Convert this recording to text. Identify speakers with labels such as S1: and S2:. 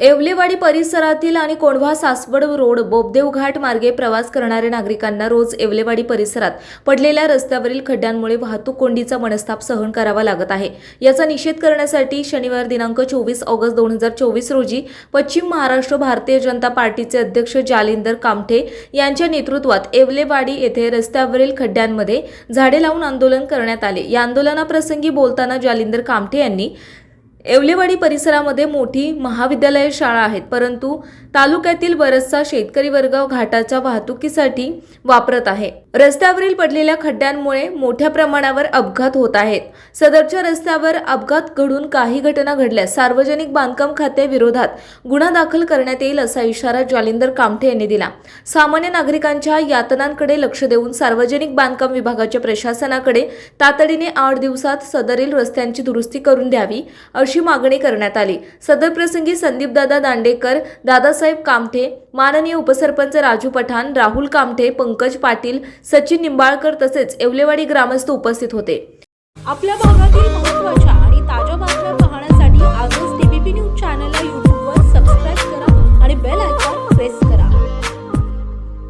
S1: येवलेवाडी परिसरातील आणि कोंढवा सासवड रोड बोबदेव घाट मार्गे प्रवास करणाऱ्या नागरिकांना रोज येवलेवाडी परिसरात पडलेल्या रस्त्यावरील खड्ड्यांमुळे वाहतूक कोंडीचा मनस्ताप सहन करावा लागत आहे. याचा निषेध करण्यासाठी शनिवार दिनांक चोवीस ऑगस्ट दोन हजार चोवीस रोजी पश्चिम महाराष्ट्र भारतीय जनता पार्टीचे अध्यक्ष जालिंदर कामठे यांच्या नेतृत्वात येवलेवाडी येथे रस्त्यावरील खड्ड्यांमध्ये झाडे लावून आंदोलन करण्यात आले. या आंदोलनाप्रसंगी बोलताना जालिंदर कामठे यांनी येवलेवाडी परिसरामध्ये मोठी महाविद्यालय शाळा आहेत परंतु तालुक्यातील बरचसा शेतकरी वर्ग घाटाच्या वाहतुकीसाठी वापरत आहे. रस्त्यावरील पडलेल्या खड्ड्यांमुळे मोठ्या प्रमाणावर अपघात होत आहेत. सदरच्या रस्त्यावर अपघात घडून काही घटना घडल्यास सार्वजनिक बांधकाम खाते विरोधात गुन्हा दाखल करण्यात येईल असा इशारा जालिंदर कामठे यांनी दिला. सामान्य नागरिकांच्या यातनांकडे लक्ष देऊन सार्वजनिक बांधकाम विभागाच्या प्रशासनाकडे तातडीने आठ दिवसात सदरील रस्त्यांची दुरुस्ती करून द्यावी अशी मागणी करण्यात आली. सदर प्रसंगी संदीपदादा दांडेकर दादासाहेब कामठे माननीय उपसरपंच राजू पठाण राहुल कामठे पंकज पाटील सचिन निंबाळकर तसेच येवलेवाडी ग्रामस्थ उपस्थित होते.
S2: आपल्या भागातील महत्त्वाच्या